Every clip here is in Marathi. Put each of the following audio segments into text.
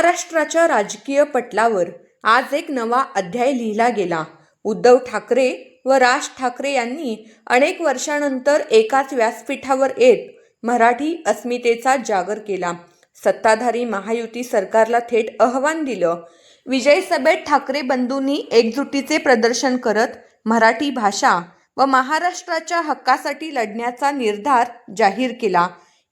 महाराष्ट्राच्या राजकीय पटलावर आज एक नवा अध्याय लिहिला गेला. उद्धव ठाकरे व राज ठाकरे यांनी अनेक वर्षानंतर एकाच व्यासपीठावर येत मराठी अस्मितेचा जागर केला. सत्ताधारी महायुती सरकारला थेट आव्हान दिलं. विजय सभेत ठाकरे बंधूंनी एकजुटीचे प्रदर्शन करत मराठी भाषा व महाराष्ट्राच्या हक्कासाठी लढण्याचा निर्धार जाहीर केला.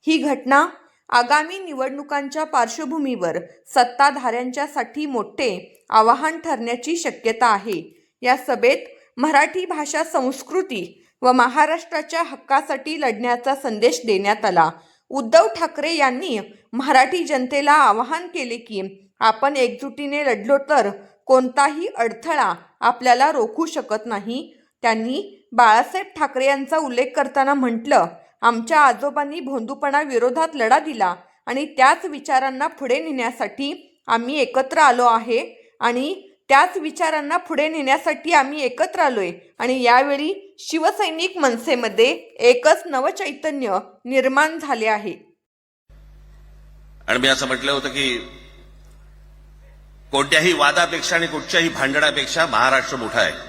ही घटना आगामी निवडणुकांच्या पार्श्वभूमीवर सत्ताधाऱ्यांच्यासाठी मोठे आवाहन ठरण्याची शक्यता आहे. या सभेत मराठी भाषा संस्कृती व महाराष्ट्राच्या हक्कासाठी लढण्याचा संदेश देण्यात आला. उद्धव ठाकरे यांनी मराठी जनतेला आवाहन केले की आपण एकजुटीने लढलो तर कोणताही अडथळा आपल्याला रोखू शकत नाही. त्यांनी बाळासाहेब ठाकरे यांचा उल्लेख करताना म्हटलं आमच्या आजोबांनी भोंदूपणा विरोधात लढा दिला आणि त्याच विचारांना पुढे नेण्यासाठी आम्ही एकत्र आलो आहे आणि त्याच विचारांना पुढे नेण्यासाठी आम्ही एकत्र आलोय. आणि यावेळी शिवसैनिक मनसेमध्ये एकच नवचैतन्य निर्माण झाले आहे. आणि मी असं म्हटलं होतं की कोणत्याही वादापेक्षा आणि कुठच्याही भांडणापेक्षा महाराष्ट्र मोठा आहे.